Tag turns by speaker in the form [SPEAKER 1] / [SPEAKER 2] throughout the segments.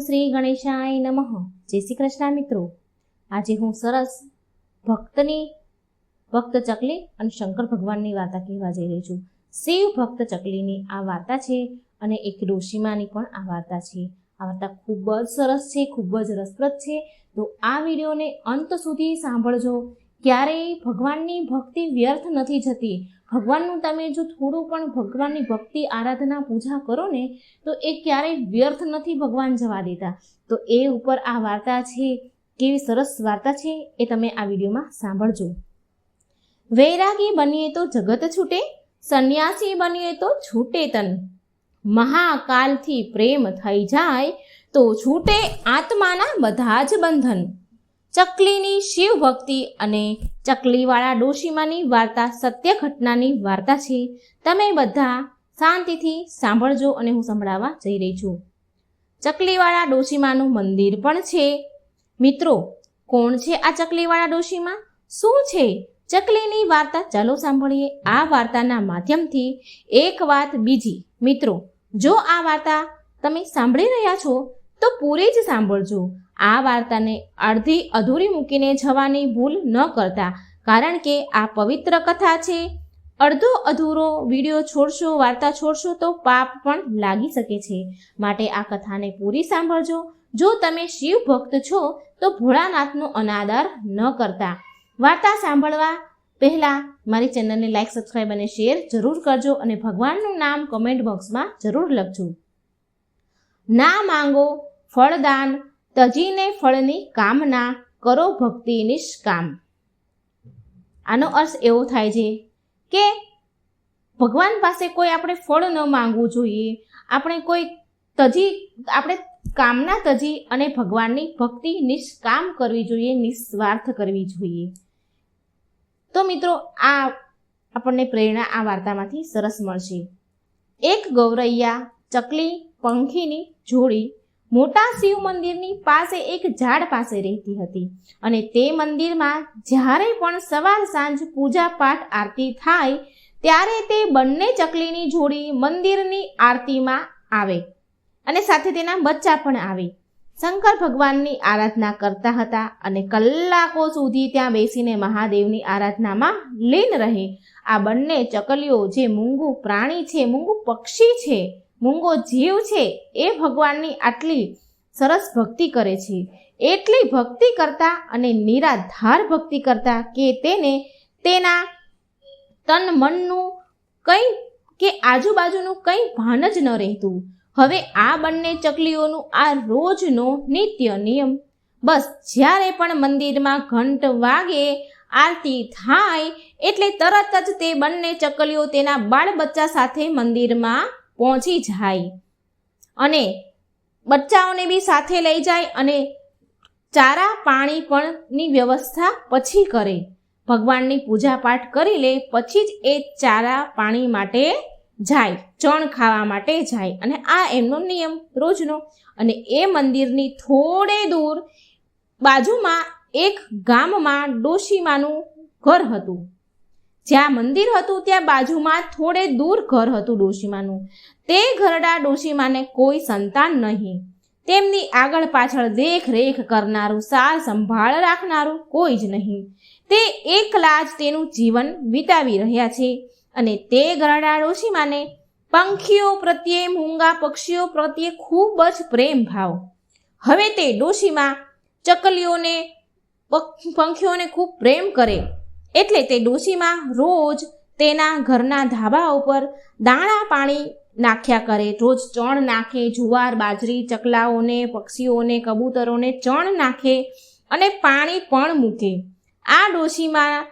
[SPEAKER 1] શ્રી ગણેશાય નમઃ. જય શ્રી કૃષ્ણ મિત્રો. આજે હું સરસ ભક્તની, ભક્ત ચકલી અને શંકર ભગવાનની વાર્તા કહેવા જઈ રહી છું. શિવ ભક્ત ચકલીની આ વાર્તા છે અને એક ડોશીમાની પણ આ વાર્તા છે. આ વાર્તા ખૂબ જ સરસ છે, ખૂબ જ રસપ્રદ છે. તો આ વિડીયોને અંત સુધી સાંભળજો. ક્યારેય ભગવાનની ભક્તિ વ્યર્થ નથી જતી. ભગવાનનું તમે જો થોડું પણ ભગવાનની ભક્તિ, આરાધના, પૂજા કરો ને, તો એ ક્યારેય વ્યર્થ નથી ભગવાન જવા દેતા. તો એ ઉપર આ વાર્તા છે, કેવી સરસ વાર્તા છે, એ તમે આ વિડીયોમાં સાંભળજો. વૈરાગી બનીએ તો જગત છૂટે, સંન્યાસી બનીએ તો છૂટે તન. મહાકાલથી પ્રેમ થઈ જાય, તો છૂટે આત્માના બધા જ બંધન. ચકલીની શિવ ભક્તિ અને ચકલીવાળા ડોશીમાની વાર્તા સત્ય ઘટનાની વાર્તા છે. તમે બધા શાંતિથી સાંભળજો અને હું સંભળાવવા જઈ રહી છું. ચકલીવાળા ડોશીમાનું મંદિર પણ છે. મિત્રો, કોણ છે આ ચકલીવાળા ડોશીમા? શું છે? ચકલીની વાર્તા ચાલો સાંભળીએ. આ વાર્તાના માધ્યમથી એક વાત બીજી. મિત્રો, જો આ વાર્તા તમે સાંભળી રહ્યા છો, તો પૂરી જ સાંભળજો. આ વાર્તાને અડધી અધૂરી મૂકીને જવાની ભૂલ ન કરતા, કારણ કે આ પવિત્ર કથા છે. અડધો અધૂરો વીડિયો છોડશો, વાર્તા છોડશો તો પાપ પણ લાગી શકે છે. માટે આ કથાને પૂરી સાંભળજો. જો તમે શિવ ભક્ત છો, તો ભોળાનાથનો અનાદર ન કરતા. વાર્તા સાંભળવા પહેલાં મારી ચેનલને લાઈક સબસ્ક્રાઈબ અને શેર જરૂર કરજો અને ભગવાનનું નામ કમેન્ટ બોક્સમાં જરૂર લખજો. ના માંગો ફળદાન તજીને ફળની કામના કરો ભક્તિ નિષ્કામ. આનો અર્થ એવો થાય છે કે ભગવાન પાસે કોઈ આપણે ફળ ન માંગવું જોઈએ, આપણે કોઈ તજી, આપણે કામના તજી અને ભગવાનની ભક્તિ નિષ્કામ કરવી જોઈએ, નિસ્વાર્થ કરવી જોઈએ. તો મિત્રો, આ આપણને પ્રેરણા આ વાર્તામાંથી સરસ મળશે. એક ગૌરૈયા ચકલી પંખીની જોડી મોટા શિવ મંદિરની પાસે એક ઝાડ પાસે રહેતી હતી અને તે મંદિરમાં જ્યારે પણ સવાર સાંજ પૂજા પાઠ આરતી થાય, ત્યારે તે બંને ચકલીની જોડી મંદિરની આરતીમાં આવે અને સાથે તેના બચ્ચા પણ આવે. શંકર ભગવાનની આરાધના કરતા હતા અને કલાકો સુધી ત્યાં બેસીને મહાદેવની આરાધનામાં લીન રહે. આ બંને ચકલીઓ જે મૂંગું પ્રાણી છે, મૂંગું પક્ષી છે મૂંગો જીવ છે, એ ભગવાનની આટલી સરસ ભક્તિ કરે છે. એટલી ભક્તિ કરતા અને નિરાધાર ભક્તિ કરતા કે તેને તેના તન મનનું કંઈ કે આજુબાજુનું કંઈ ભાન જ ન રહેતું. હવે આ બંને ચકલીઓનું આ રોજનો નિત્ય નિયમ. બસ જ્યારે પણ મંદિરમાં ઘંટ વાગે, આરતી થાય, એટલે તરત જ તે બંને ચકલીઓ તેના બાળ બચ્ચા સાથે મંદિરમાં પહોંચી જાય. અને બચ્ચાઓને બી સાથે લઈ જાય અને ચારા પાણી પણની વ્યવસ્થા પછી કરે. ભગવાનની પૂજા પાઠ કરી લે, પછી જ એ ચારા પાણી માટે જાય, ચણ ખાવા માટે જાય. અને આ એમનો નિયમ રોજનો. અને એ મંદિરની થોડે દૂર બાજુમાં એક ગામમાં ડોશીમાનું ઘર હતું. જ્યાં મંદિર હતું, ત્યાં બાજુમાં થોડે દૂર ઘર હતું ડોશીમાનું. તે ઘરડા ડોશીમાને કોઈ સંતાન નહીં. તેમની આગળ પાછળ દેખરેખ કરનારું, સાર સંભાળ રાખનારું કોઈ જ નહીં. તે એકલા જ તેનું જીવન વિતાવી રહ્યા છે અને તે ઘરડા ડોશીમાને પંખીઓ પ્રત્યે, મૂંગા પક્ષીઓ પ્રત્યે ખૂબ જ પ્રેમ ભાવ. હવે તે ડોશીમાં ચકલીઓને પંખીઓને ખૂબ પ્રેમ કરે. એટલે તે ડોશીમાં રોજ તેના ઘરના ધાબા ઉપર દાણા પાણી નાખ્યા કરે. રોજ ચણ નાખે, જુવાર, બાજરી, ચકલાઓને, પક્ષીઓને, કબૂતરોને ચણ નાખે અને પાણી પણ મૂકે. આ ડોશીમાં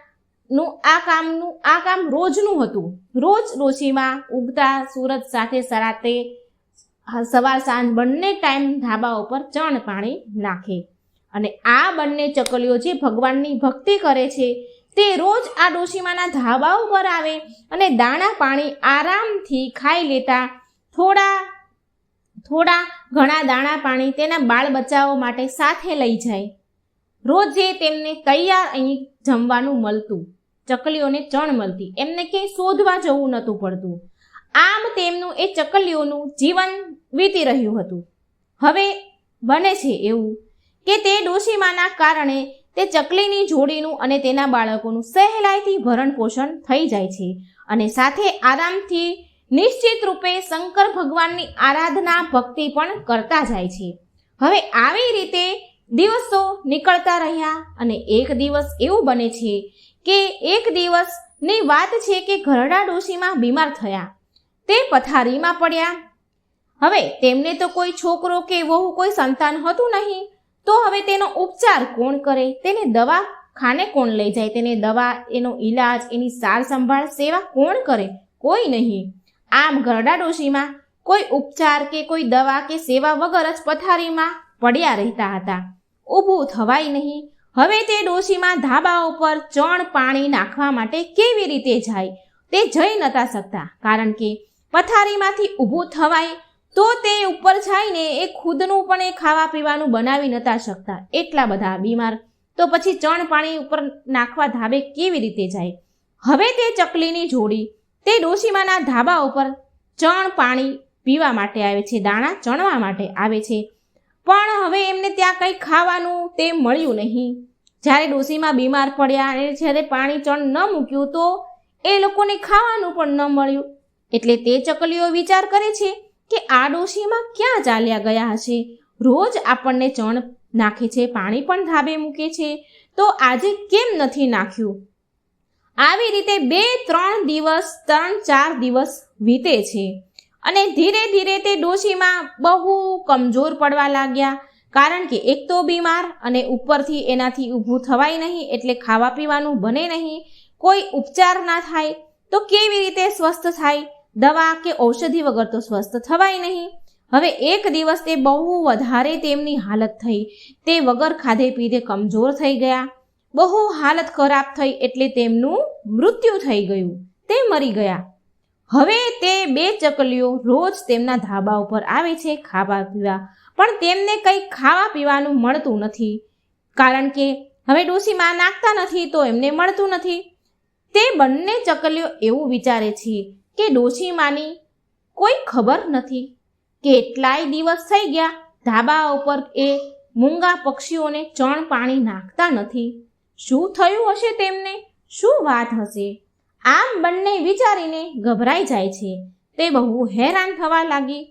[SPEAKER 1] નું આ કામનું, આ કામ રોજનું હતું. રોજ ડોશીમાં ઉગતા સુરત સાથે સરાતે સવાર સાંજ બંને ટાઈમ ધાબા ઉપર ચણ પાણી નાખે. અને આ બંને ચકલીઓ જે ભગવાનની ભક્તિ કરે છે તે રોજ આ ડોશીમાના ધાબા ઉપર આવે અને દાણા પાણી આરામથી ખાઈ લેતા થોડા થોડા ઘણા દાણા પાણી તેના બાળ બચ્ચાઓ માટે સાથે લઈ જાય. રોજે તેમને તૈયાર અહીં જમવાનું મળતું. ચકલીઓને ચણ મળતી. એમને ક્યાંય શોધવા જવું નહોતું પડતું. આમ તેમનું એ ચકલીઓનું જીવન વીતી રહ્યું હતું. હવે બને છે એવું કે તે ડોશીમાના કારણે તે ચકલીની જોડીનું અને તેના બાળકોનું સહેલાઈથી ભરણ પોષણ થઈ જાય છે અને સાથે આરામથી નિશ્ચિત રૂપે શંકર ભગવાનની આરાધના ભક્તિ પણ કરતા જાય છે. હવે આવી રીતે દિવસો નીકળતા રહ્યા અને એક દિવસ એવું બને છે કે એક દિવસની વાત છે કે ઘરડા ડોશીમાં બીમાર થયા. તે પથારીમાં પડ્યા. હવે તેમને તો કોઈ છોકરો કે વહુ કોઈ સંતાન હતું નહીં. તો હવે તેનો ઉપચાર કોણ કરે? તેને દવા ખાને કોણ લઈ જાય? તેને દવા, એનો ઈલાજ, એની સાર સંભાળ, સેવા કોણ કરે? કોઈ નહીં. આમ ગરડા ડોશીમાં કોઈ ઉપચાર કે કોઈ દવા કે સેવા વગર જ પથારીમાં પડ્યા રહેતા હતા. ઊભું થવાય નહીં. હવે તે ડોશીમાં ધાબા ઉપર ચણ પાણી નાખવા માટે કેવી રીતે જાય? તે જઈ નતા શકતા. કારણ કે પથારીમાંથી ઊભું થવાય તો તે ઉપર જઈને એ ખુદનું પણ એ ખાવા પીવાનું બનાવી નતા શકતા. એટલા બધા બીમાર. તો પછી ચણ પાણી ઉપર નાખવા ધાબે કેવી રીતે જાય? હવે તે ચકલીની જોડી તે ડોશીમાના ધાબા ઉપર ચણ પાણી પીવા માટે આવે છે, દાણા ચણવા માટે આવે છે. પણ હવે એમને ત્યાં કંઈ ખાવાનું તે મળ્યું નહીં. જ્યારે ડોશીમાં બીમાર પડ્યા અને જ્યારે પાણી ચણ ન મૂક્યું તો એ લોકોને ખાવાનું પણ ન મળ્યું. એટલે તે ચકલીઓ વિચાર કરે છે કે આ ડોશીમાં ક્યાં ચાલ્યા ગયા હશે? રોજ આપણને ચણ નાખે છે, પાણી પણ ધાબે મૂકે છે. તો આજે કેમ નથી નાખ્યું? આવી રીતે બે, ત્રણ દિવસ, ત્રણ, ચાર દિવસ વીતે છે. અને ધીરે ધીરે તે ડોશીમાં બહુ કમજોર પડવા લાગ્યા. કારણ કે એક તો બીમાર અને ઉપરથી એનાથી ઊભું થવાય નહીં, એટલે ખાવા પીવાનું બને નહીં. કોઈ ઉપચાર ના થાય તો કેવી રીતે સ્વસ્થ થાય? દવા કે ઔષધિ વગર તો સ્વસ્થ થવાય નહીં. હવે એક દિવસ તે બહુ વધારે તેમની હાલત થઈ. તે વગર ખાધે પીધે કમજોર થઈ ગયા. બહુ હાલત ખરાબ થઈ એટલે તેમનું મૃત્યુ થઈ ગયું. તે મરી ગયા. હવે તે બે ચકલીઓ રોજ તેમના ધાબા ઉપર આવે છે ખાવા પીવા. પણ તેમને કંઈ ખાવા પીવાનું મળતું નથી. કારણ કે હવે ડોસીમાં નાખતા નથી તો એમને મળતું નથી. તે બંને ચકલીઓ એવું વિચારે છે. કે ડોશીમાની કોઈ ખબર નથી. કેટલાય દિવસ થઈ ગયા, ધાબા ઉપર એ મૂંગા પક્ષીઓને ચણ પાણી નાખતા નથી. શું થયું હશે તેમને? શું વાત હશે? આમ બંને વિચારીને ગભરાઈ જાય છે. તે બહુ હેરાન થવા લાગી.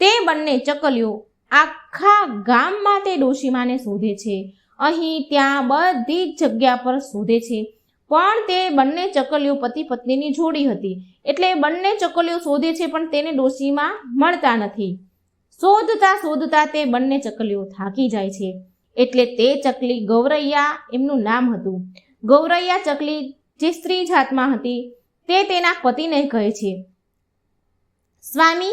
[SPEAKER 1] તે બંને ચકલીઓ આખા ગામમાં તે ડોશીમાને શોધે છે. અહીં ત્યાં બધી જ જગ્યા પર શોધે છે. પણ તે બંને ચકલીઓ પતિ પત્નીની જોડી હતી. એટલે બંને ચકલીઓ શોધે છે પણ તેને ડોશીમાં મળતા નથી. શોધતા શોધતા તે બંને ચકલીઓ થાકી જાય છે. એટલે તે ચકલી ગૌરૈયા એમનું નામ હતું. ગૌરૈયા ચકલી જે સ્ત્રી જાતમાં હતી, તે તેના પતિને કહે છે. સ્વામી,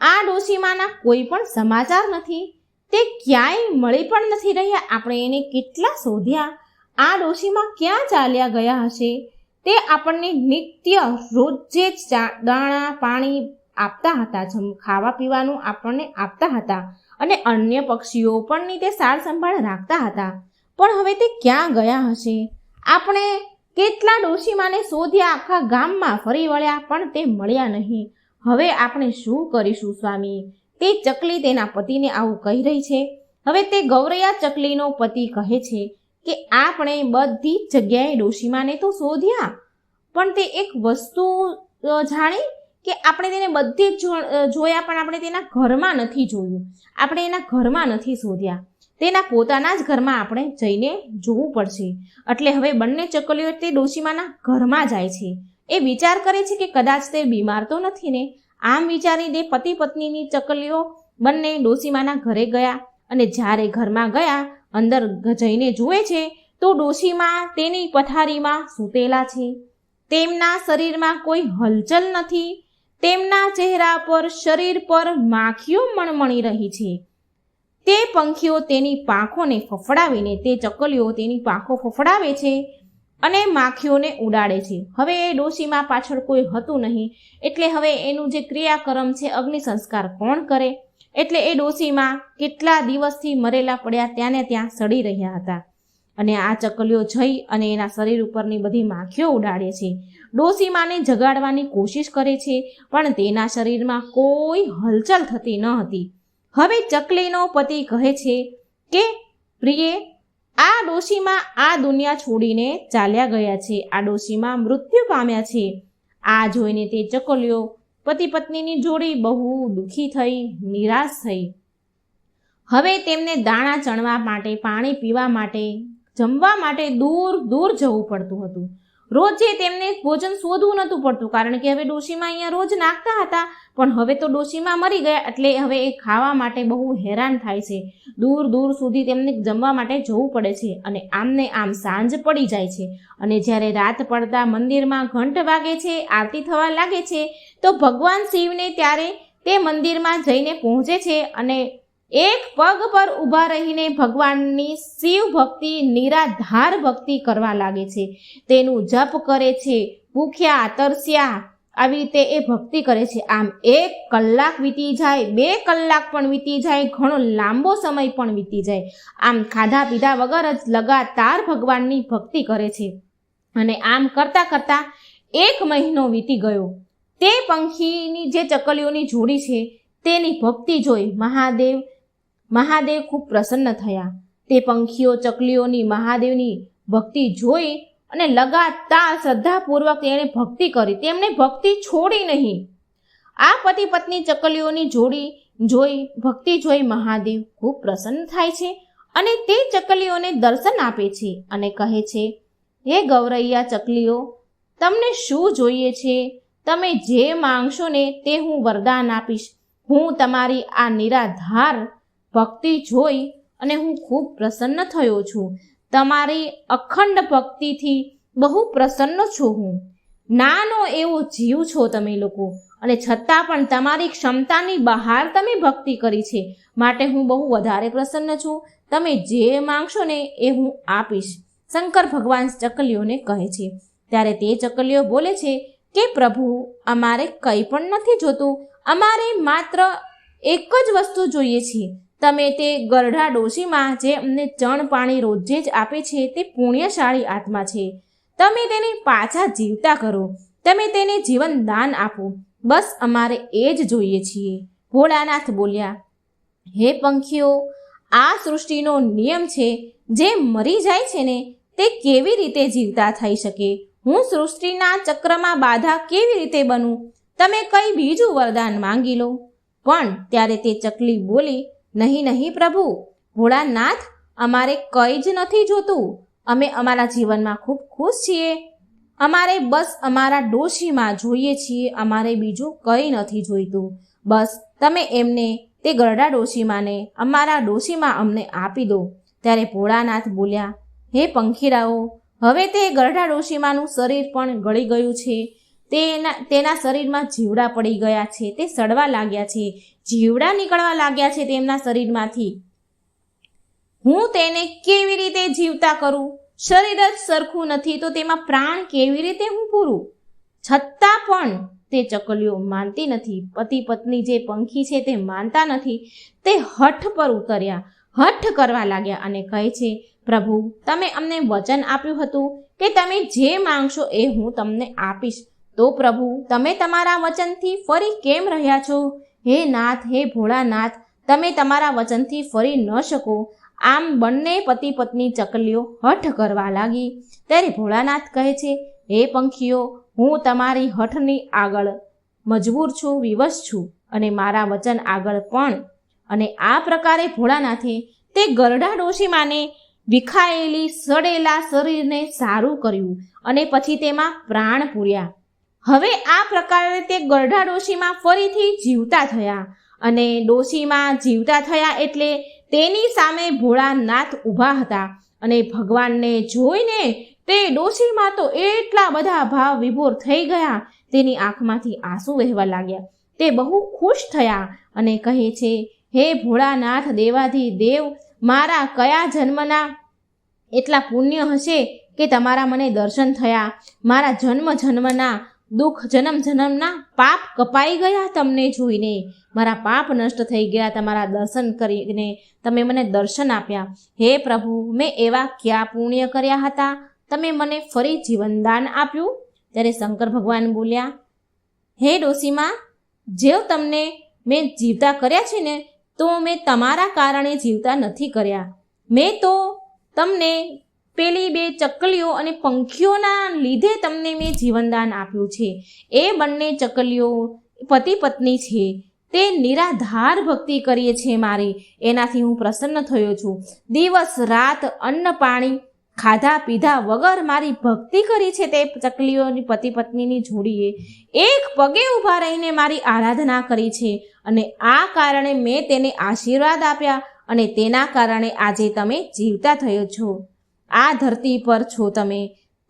[SPEAKER 1] આ ડોશીમાના કોઈ પણ સમાચાર નથી. તે ક્યાંય મળી પણ નથી રહ્યા. આપણે એને કેટલા શોધ્યા? આ ડોશીમાં ક્યાં ચાલ્યા ગયા હશે? તે આપણને નિત્ય રોજે જ દાણા, પાણી આપતા હતા ખાવા પીવાનું આપણને આપતા હતા અને અન્ય પક્ષીઓ પણ તે સાર સંભાળ રાખતા હતા. પણ હવે તે ક્યાં ગયા હશે? આપણે કેટલા ડોશીમાને શોધ્યા આખા ગામમાં ફરી વળ્યા, પણ તે મળ્યા નહીં. હવે આપણે શું કરીશું, સ્વામી? તે ચકલી તેના પતિને આવું કહી રહી છે. હવે તે ગૌરૈયા ચકલીનો પતિ કહે છે. કે આપણે બધી જગ્યાએ ડોશીમાને તો શોધ્યા, પણ તે એક વસ્તુ જાણી કે આપણે તેને બધી જ જોયા પણ આપણે તેના ઘરમાં નથી જોયું. આપણે એના ઘરમાં નથી શોધ્યા. તેના પોતાના જ ઘરમાં આપણે જઈને જોવું પડશે. એટલે હવે બંને ચકલીઓ તે ડોશીમાના ઘરમાં જાય છે. એ વિચાર કરે છે કે કદાચ તે બીમાર તો નથી ને? આમ વિચારીને પતિ પત્નીની ચકલીઓ બંને ડોશીમાના ઘરે ગયા અને જ્યારે ઘરમાં ગયા અંદર જઈને જુએ છે, તો ડોશીમાં તેની પથારીમાં સૂતેલા છે. તેમના શરીરમાં કોઈ હલચલ નથી. તેમના ચહેરા પર, શરીર પર માખીઓ મણમણી રહી છે. તે પંખીઓ તેની પાંખોને ફફડાવીને, તે ચકલીઓ તેની પાંખો ફફડાવે છે અને માખીઓને ઉડાડે છે. હવે એ ડોશીમાં પાછળ કોઈ હતું નહીં. એટલે હવે એનું જે ક્રિયાક્રમ છે, અગ્નિ સંસ્કાર કોણ કરે? એટલે એ ડોશીમાં કેટલા દિવસથી મરેલા પડ્યા ત્યાં ને ત્યાં સડી રહ્યા હતા. અને આ ચકલીઓ જઈ અને એના શરીર ઉપરની બધી માખીઓ ઉડાડે છે. ડોશીમાને જગાડવાની કોશિશ કરે છે, પણ તેના શરીરમાં કોઈ હલચલ થતી ન હતી. હવે ચકલીનો પતિ કહે છે કે, પ્રિયે, આ ડોશીમાં આ દુનિયા છોડીને ચાલ્યા ગયા છે. આ ડોશીમાં મૃત્યુ પામ્યા છે. આ જોઈને તે ચકલીઓ પતિ પત્નીની જોડી બહુ દુઃખી થઈ, નિરાશ થઈ. હવે તેમને દાણા ચણવા માટે, પાણી પીવા માટે, જમવા માટે દૂર દૂર જવું પડતું હતું. રોજે તેમને ભોજન શોધવું નહોતું પડતું, કારણ કે હવે ડોશીમાં અહીંયા રોજ નાખતા હતા, પણ હવે તો ડોશીમાં મરી ગયા, એટલે હવે એ ખાવા માટે બહુ હેરાન થાય છે. દૂર દૂર સુધી તેમને જમવા માટે જવું પડે છે, અને આમને આમ સાંજ પડી જાય છે. અને જ્યારે રાત પડતા મંદિરમાં ઘંટ વાગે છે, આરતી થવા લાગે છે તો ભગવાન શિવને ત્યારે તે મંદિરમાં જઈને પહોંચે છે અને એક પગ પર ઊભા રહીને ભગવાનની શિવ ભક્તિ, નિરાધાર ભક્તિ કરવા લાગે છે. તેનું જપ કરે છે, ભૂખ્યા, તરસ્યા, આવી રીતે એ ભક્તિ કરે છે. આમ એક કલાક વીતી જાય, બે કલાક પણ વીતી જાય, ઘણો લાંબો સમય પણ વીતી જાય. આમ ખાધા પીધા વગર જ લગાતાર ભગવાનની ભક્તિ કરે છે. અને આમ કરતાં કરતાં એક મહિનો વીતી ગયો. તે પંખીની જે ચકલીઓની જોડી છે, તેની ભક્તિ જોઈ મહાદેવ મહાદેવ ખૂબ પ્રસન્ન થયા. તે પંખીઓ, ચકલીઓની મહાદેવની ભક્તિ જોઈ અને લગાતાર શ્રદ્ધાપૂર્વક એણે ભક્તિ કરી. તેમણે ભક્તિ છોડી નહીં. આ પતિ પત્ની ચકલીઓની જોડી જોઈ, ભક્તિ જોઈ મહાદેવ ખૂબ પ્રસન્ન થાય છે અને તે ચકલીઓને દર્શન આપે છે અને કહે છે, હે ગૌરૈયા ચકલીઓ, તમને શું જોઈએ છે? તમે જે માંગશો ને તે હું વરદાન આપીશ. હું તમારી આ નિરાધાર ભક્તિ જોઈ અને હું ખૂબ પ્રસન્ન થયો છું. તમારી અખંડ ભક્તિથી બહુ પ્રસન્ન છું હું. નાનો એવો જીવ છો તમે લોકો, અને છતાં પણ તમારી ક્ષમતાની બહાર તમે ભક્તિ કરી છે. માટે હું બહુ વધારે પ્રસન્ન છું. તમે જે માંગશો ને એ હું આપીશ. શંકર ભગવાન ચકલીઓને કહે છે. ત્યારે તે ચકલીઓ બોલે છે કે પ્રભુ, અમારે કંઈ પણ નથી જોતું. અમારે માત્ર એક જ વસ્તુ જોઈએ છીએ. તમે તે ગરઢા ડોશીમાં જે અમને ચણ પાણી રોજે જ આપે છે તે પુણ્યશાળી આત્મા છે. તમે તેને પાછા જીવતા કરો. તમે તેને જીવન દાન આપો. બસ અમારે એ જ જોઈએ છીએ. ભોળાનાથ બોલ્યા, હે પંખીઓ, આ સૃષ્ટિનો નિયમ છે, જે મરી જાય છે ને, તે કેવી રીતે જીવતા થઈ શકે? હું સૃષ્ટિના ચક્રમાં બાધા કેવી રીતે બનું? તમે કઈ બીજું વરદાન માંગી લો? પણ ત્યારે તે ચકલી બોલી, નહીં નહીં, પ્રભુ. ભોળાનાથ, અમારે કંઈ જ નથી જોતું. અમે અમારા જીવનમાં ખૂબ ખુશ છીએ. અમારે બસ અમારા ડોશીમાં જોઈએ છીએ. અમારે બીજું કંઈ નથી જોઈતું. બસ તમે એમને, તે ગરડા ડોશીમાને, અમારા ડોશીમાં અમને આપી દો. ત્યારે ભોળાનાથ બોલ્યા, હે પંખીરાઓ હવે તે ગરડા ડોશીમાનું શરીર પણ ગળી ગયું છે. તેના તેના શરીરમાં જીવડા પડી ગયા છે. તે સડવા લાગ્યા છે. જીવડા નીકળવા લાગ્યા છે તેમના શરીરમાંથી. હું તેને કેવી રીતે જીવતા કરું? શરીર જ સરખું નથી તો તેમાં પ્રાણ કેવી રીતે હું પૂરું? છતાં પણ તે ચકલીઓ માનતી નથી. પતિ પત્ની જે પંખી છે તે માનતા નથી. તે હઠ પર ઉતર્યા. હઠ કરવા લાગ્યા અને કહે છે પ્રભુ, તમે અમને વચન આપ્યું હતું કે તમે જે માંગશો એ હું તમને આપીશ. તો પ્રભુ, તમે તમારા વચનથી ફરી કેમ રહ્યા છો? હે નાથ, હે ભોળાનાથ, તમે તમારા વચનથી ફરી ન શકો. આમ બંને પતિ પત્ની ચકલીઓ હઠ કરવા લાગી. ત્યારે ભોળાનાથ કહે છે, હે પંખીઓ, હું તમારી હઠની આગળ મજબૂર છું, વિવશ છું અને મારા વચન આગળ પણ. અને આ પ્રકારે ભોળાનાથે તે ગરડા ડોશીમાને વિખાયેલી, સડેલા શરીરને સારું કર્યું અને પછી તેમાં પ્રાણ પૂર્યા. હવે આ પ્રકારે તે ગરઢા ડોશીમાં ફરીથી જીવતા થયા અને ડોશીમાં જીવતા થયા એટલે તેની સામે ભોળાનાથ ઊભા હતા અને ભગવાનને જોઈને તે ડોશીમાં તો એટલા બધા ભાવ વિભોર થઈ ગયા, તેની આંખમાંથી આંસુ વહેવા લાગ્યા. તે બહુ ખુશ થયા અને કહે છે, હે ભોળાનાથ દેવાધી દેવ મારા કયા જન્મના એટલા પુણ્ય હશે કે તમારા મને દર્શન થયા? મારા જન્મ જન્મના દુઃખ જન્મ જન્મના પાપ કપાઈ ગયા તમને જોઈને. મારા પાપ નષ્ટ થઈ ગયા, તમારા દર્શન કરીને તમે મને દર્શન આપ્યા. હે પ્રભુ, મેં એવા ક્યાં પુણ્ય કર્યા હતા? તમે મને ફરી જીવનદાન આપ્યું? ત્યારે શંકર ભગવાન બોલ્યા, હે ડોસીમાં જેવ તમને મેં જીવતા કર્યા છે ને તો મેં તમારા કારણે જીવતા નથી કર્યા. મેં તો તમને પેલી બે ચકલીઓ અને પંખીઓના લીધે તમને મેં જીવનદાન આપ્યું છે. એ બંને ચકલીઓ પતિ પત્ની છે. તે નિરાધાર ભક્તિ કરીએ છે મારી. એનાથી હું પ્રસન્ન થયો છું. દિવસ રાત અન્ન પાણી ખાધા પીધા વગર મારી ભક્તિ કરી છે તે ચકલીઓની પતિ પત્નીની જોડીએ. એક પગે ઊભા રહીને મારી આરાધના કરી છે અને આ કારણે મેં તેને આશીર્વાદ આપ્યા અને તેના કારણે આજે તમે જીવતા થયો છો. આ ધરતી પર છો તમે.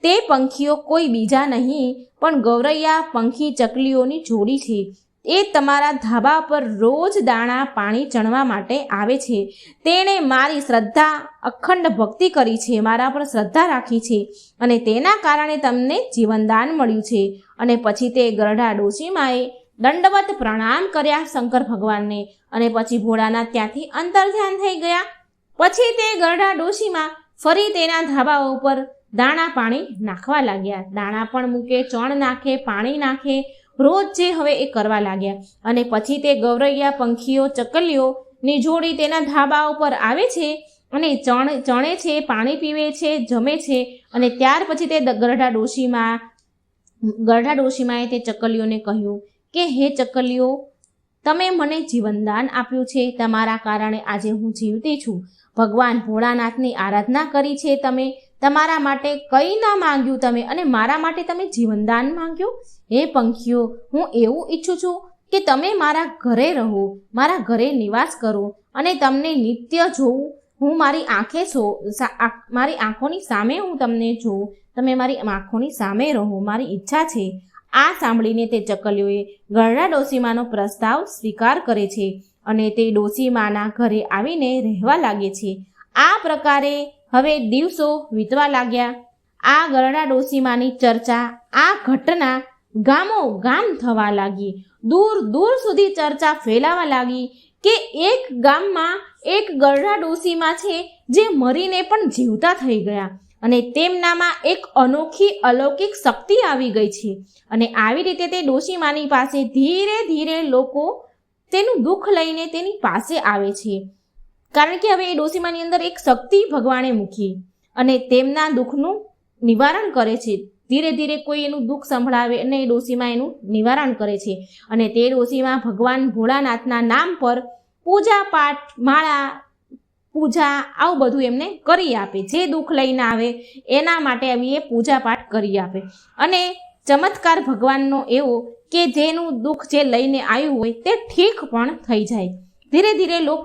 [SPEAKER 1] તે પંખીઓ કોઈ બીજા નહીં, પણ ગૌરૈયા પંખી ચકલીઓની જોડી છે. એ તમારા ધાબા પર રોજ દાણા, પાણી ચણવા માટે આવે છે. તેણે મારી શ્રદ્ધા, અખંડ ભક્તિ કરી છે, મારા પર શ્રદ્ધા રાખી છે અને તેના કારણે તમને જીવનદાન મળ્યું છે. અને પછી તે ગરડા ડોશીમાએ દંડવત પ્રણામ કર્યા શંકર ભગવાનને અને પછી ભોળાના ત્યાંથી અંતર્ધ્યાન થઈ ગયા. પછી તે ગરડા ડોશીમાં ફરી તેના ધાબા ઉપર દાણા પાણી નાખવા લાગ્યા. દાણા પણ મૂકે, ચણ નાખે, પાણી નાખે રોજ જે હવે એ કરવા લાગ્યા. અને પછી તે ગૌરૈયા પંખીઓ ચકલીઓની જોડી તેના ધાબા ઉપર આવે છે અને ચણ, ચણે છે, પાણી પીવે છે, જમે છે અને ત્યાર પછી તે ગરઢા ડોશીમાં, ગરઢા ડોશીમાએ તે ચકલીઓને કહ્યું કે, હે ચકલીઓ, તમે મને જીવનદાન આપ્યું છે. તમારા કારણે આજે હું જીવતી છું. ભગવાન ભોળાનાથની આરાધના કરી છે તમે. તમારા માટે કંઈ ના માંગ્યું તમે અને મારા માટે તમે જીવનદાન માંગ્યું? હે પંખીઓ, હું એવું ઈચ્છું છું કે તમે મારા ઘરે રહો, મારા ઘરે નિવાસ કરો અને તમને નિત્ય જોઉં. હું મારી આંખે છો મારી આંખોની સામે હું તમને જોઉં. તમે મારી આંખોની સામે રહો, મારી ઈચ્છા છે. આ સાંભળીને તે ચકલીઓએ ગરડા ડોસીમાનો પ્રસ્તાવ સ્વીકાર કરે છે અને તે ડોસીમાના ઘરે આવીને રહેવા લાગે છે. આ પ્રકારે હવે દિવસો વીતવા લાગ્યા. આ ગરડા ડોસીમાની ચર્ચા, આ ઘટના ગામો ગામ થવા લાગી. દૂર દૂર સુધી ચર્ચા ફેલાવા લાગી કે એક ગામમાં એક ગરડા ડોસીમાં છે જે મરીને પણ જીવતા થઈ ગયા અને તેમનામાં એક અનોખી અલૌકિક શક્તિ આવી ગઈ છે. અને આવી રીતે તે ડોશીમાની પાસે ધીરે ધીરે લોકો તેનું દુઃખ લઈને તેની પાસે આવે છે. કારણ કે હવે એ ડોસીમાની અંદર એક શક્તિ ભગવાને મૂકી અને તેમના દુઃખનું નિવારણ કરે છે. ધીરે ધીરે કોઈ એનું દુઃખ સંભળાવે અને એ ડોશીમાં એનું નિવારણ કરે છે. અને તે ડોશીમાં ભગવાન ભોળાનાથના નામ પર પૂજા પાઠ, માળા, પૂજા, આવું બધું એમને કરી આપે. જે દુઃખ લઈને આવે એના માટે આવી એ પૂજા પાઠ કરી આપે. અને ચમત્કાર ભગવાનનો એવો કે જેનું દુઃખ જે લઈને આવ્યું હોય તે ઠીક પણ થઈ જાય. ધીરે ધીરે લોક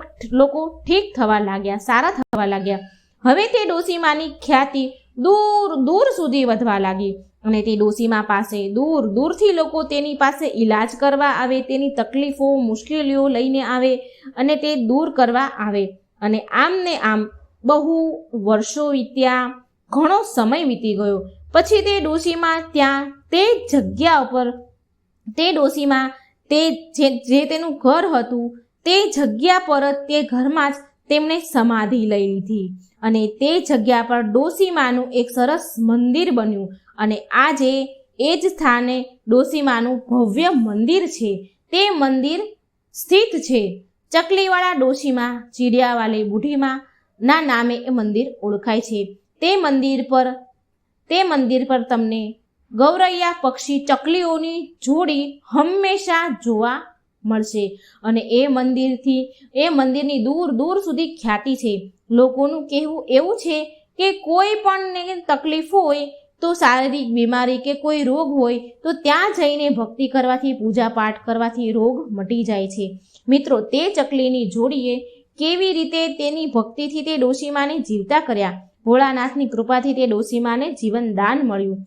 [SPEAKER 1] ઠીક થવા લાગ્યા, સારા થવા લાગ્યા. હવે તે ડોસીમાની ખ્યાતિ દૂર દૂર સુધી વધવા લાગી અને તે ડોસીમા પાસે દૂર દૂરથી લોકો તેની પાસે ઈલાજ કરવા આવે, તેની તકલીફો, મુશ્કેલીઓ લઈને આવે અને તે દૂર કરવા આવે. અને આમ ને આમ બહુ વર્ષો વીત્યા, ઘણો સમય વીતી ગયો. પછી તે ડોશીમાં ત્યાં તે જગ્યા ઉપર, તે ડોશીમાં તે જે તેનું ઘર હતું તે જગ્યા પર જ તે ઘરમાં જ તેમણે સમાધિ લઈ લીધી. અને તે જગ્યા પર ડોસીમાનું એક સરસ મંદિર બન્યું. અને આજે એ જ સ્થાને ડોસીમાનું ભવ્ય મંદિર છે. તે મંદિર સ્થિત છે. ચકલીવાળા ડોશીમાં ચીડિયાવાલી બુઢીમાં, ના નામે એ મંદિર ઓળખાય છે. તે મંદિર પર, તે મંદિર પર તમને ગૌરૈયા પક્ષી ચકલીઓની જોડી હંમેશા જોવા મળશે. અને એ મંદિરથી, એ મંદિરની દૂર દૂર સુધી ખ્યાતિ છે. લોકોનું કહેવું એવું છે કે કોઈ પણ તકલીફ હોય તો શારીરિક બીમારી કે કોઈ રોગ હોય તો ત્યાં જઈને ભક્તિ કરવાથી પૂજા પાઠ કરવાથી રોગ મટી જાય છે. મિત્રો, તે ચકલીની જોડીએ કેવી રીતે તેની ભક્તિથી તે ડોશીમાને જીવતા કર્યા? ભોળાનાથની કૃપાથી તે ડોશીમાને જીવનદાન મળ્યું.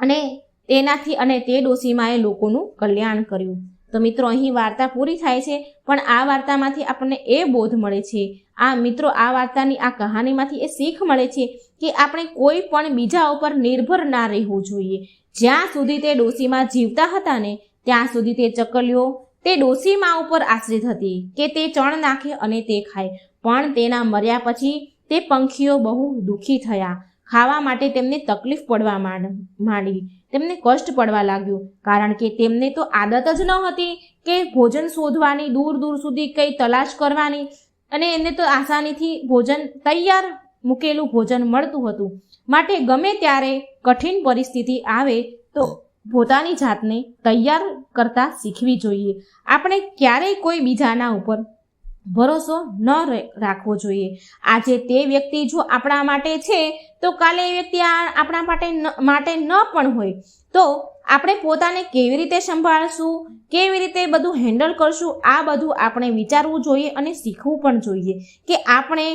[SPEAKER 1] અને તેનાથી અને તે ડોશીમાએ લોકોનું કલ્યાણ કર્યું. તો મિત્રો, અહીં વાર્તા પૂરી થાય છે, પણ આ વાર્તામાંથી આપણને એ બોધ મળે છે. આ મિત્રો, આ વાર્તાની આ કહાનીમાંથી એ શીખ મળે છે કે આપણે કોઈ પણ બીજા ઉપર નિર્ભર ના રહેવું જોઈએ. જ્યાં સુધી તે ડોશીમાં જીવતા હતા ને, ત્યાં સુધી તે ચકલીઓ તે ડોશીમાં ઉપર આશ્રિત હતી કે તે ચણ નાખે અને તે ખાય. પણ તેના મર્યા પછી તે પંખીઓ બહુ દુઃખી થયા. ખાવા માટે તેમને તકલીફ પડવા માંડ, માંડી. તેમને કષ્ટ પડવા લાગ્યું. કારણ કે તેમને તો આદત જ ન હતી કે ભોજન શોધવાની દૂર દૂર સુધી કંઈ તલાશ કરવાની. અને એને તો આસાનીથી ભોજન તૈયાર મૂકેલું ભોજન મળતું હતું. માટે ગમે ત્યારે કઠિન પરિસ્થિતિ આવે તો પોતાની જાતને તૈયાર કરતા શીખવી જોઈએ. આપણે ક્યારેય કોઈ બીજાના ઉપર ભરોસો ન રાખવો જોઈએ. આજે તે વ્યક્તિ જો આપણા માટે છે, તો કાલે એ વ્યક્તિ આપણા માટે માટે ન પણ હોય. તો આપણે પોતાને કેવી રીતે સંભાળશું, કેવી રીતે બધું હેન્ડલ કરશું, આ બધું આપણે વિચારવું જોઈએ અને શીખવું પણ જોઈએ કે આપણે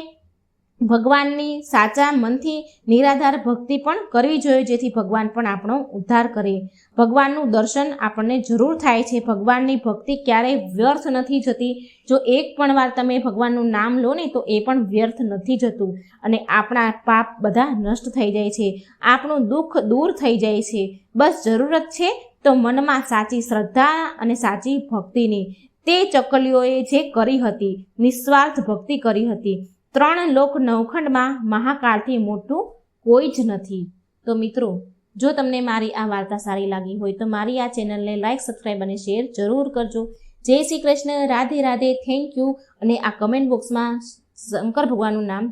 [SPEAKER 1] ભગવાનની સાચા મનથી નિરાધાર ભક્તિ પણ કરવી જોઈએ, જેથી ભગવાન પણ આપણો ઉદ્ધાર કરે. ભગવાનનું દર્શન આપણને જરૂર થાય છે. ભગવાનની ભક્તિ ક્યારેય વ્યર્થ નથી જતી. જો એક પણ વાર તમે ભગવાનનું નામ લો ને, તો એ પણ વ્યર્થ નથી જતું અને આપણા પાપ બધા નષ્ટ થઈ જાય છે. આપણું દુઃખ દૂર થઈ જાય છે. બસ જરૂરત છે તો મનમાં સાચી શ્રદ્ધા અને સાચી ભક્તિની. તે ચકલીઓએ જે કરી હતી, નિસ્વાર્થ ભક્તિ કરી હતી. ત્રણ લોક નવખંડમાં મહાકાળથી મોટું કોઈ જ નથી. તો મિત્રો, જો તમને મારી આ વાર્તા સારી લાગી હોય તો મારી આ ચેનલને લાઇક સબસ્ક્રાઈબ અને શેર જરૂર કરજો. જય શ્રી કૃષ્ણ, રાધે રાધે, થેન્ક યુ અને આ કમેન્ટ બોક્સમાં શંકર ભગવાનનું નામ